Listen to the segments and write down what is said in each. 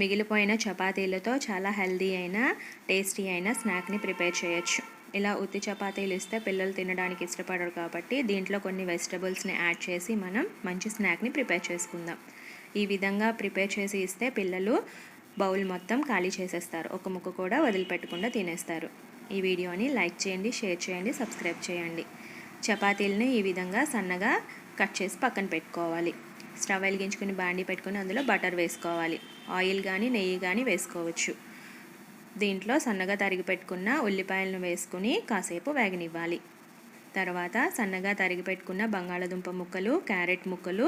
మిగిలిపోయిన చపాతీలతో చాలా హెల్దీ అయిన టేస్టీ అయిన స్నాక్ని ప్రిపేర్ చేయొచ్చు. ఇలా ఉత్తి చపాతీలు ఇస్తే పిల్లలు తినడానికి ఇష్టపడరు కాబట్టి దీంట్లో కొన్ని వెజిటబుల్స్ని యాడ్ చేసి మనం మంచి స్నాక్ని ప్రిపేర్ చేసుకుందాం. ఈ విధంగా ప్రిపేర్ చేసి ఇస్తే పిల్లలు బౌల్ మొత్తం ఖాళీ చేసేస్తారు. ఒక ముక్క కూడా వదిలిపెట్టకుండా తినేస్తారు. ఈ వీడియోని లైక్ చేయండి షేర్ చేయండి సబ్స్క్రైబ్ చేయండి. చపాతీలని ఈ విధంగా సన్నగా కట్ చేసి పక్కన పెట్టుకోవాలి. స్టవ్ వెలిగించుకుని బాండి పెట్టుకుని అందులో బటర్ వేసుకోవాలి. ఆయిల్ కానీ నెయ్యి కానీ వేసుకోవచ్చు. దీంట్లో సన్నగా తరిగి పెట్టుకున్న ఉల్లిపాయలను వేసుకుని కాసేపు వేగనివ్వాలి. తర్వాత సన్నగా తరిగి పెట్టుకున్న బంగాళదుంప ముక్కలు క్యారెట్ ముక్కలు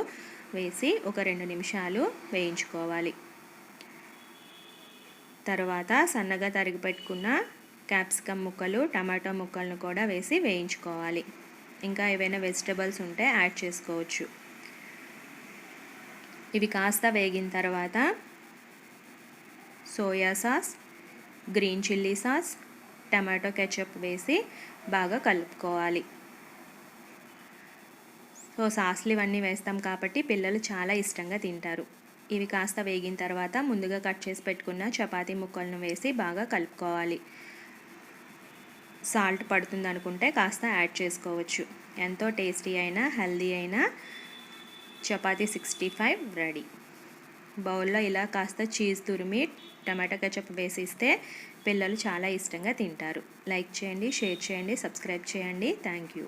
వేసి ఒక రెండు నిమిషాలు వేయించుకోవాలి. తర్వాత సన్నగా తరిగి పెట్టుకున్న క్యాప్సికమ్ ముక్కలు టమాటో ముక్కలను కూడా వేసి వేయించుకోవాలి. ఇంకా ఏవైనా వెజిటబుల్స్ ఉంటే యాడ్ చేసుకోవచ్చు. ఇవి కాస్త వేగిన తర్వాత soya sauce green chilli sauce tomato ketchup వేసి బాగా కలుపుకోవాలి. సో సాస్లు ఇవన్నీ వేస్తాం కాబట్టి పిల్లలు చాలా ఇష్టంగా తింటారు. ఇవి కాస్త వేగిన తర్వాత ముందుగా కట్ చేసి పెట్టుకున్న చపాతీ ముక్కలను వేసి బాగా కలుపుకోవాలి. సాల్ట్ పడుతుంది అనుకుంటే కాస్త యాడ్ చేసుకోవచ్చు. ఎంతో టేస్టీ అయినా హెల్దీ అయినా చపాతీ సిక్స్టీ ఫైవ్ రెడీ. బౌల్లో ఇలా కాస్త చీజ్ తురిమి టమాటా కెచప్ వేసిస్తే పిల్లలు చాలా ఇష్టంగా తింటారు. లైక్ చేయండి షేర్ చేయండి సబ్స్క్రైబ్ చేయండి. Thank you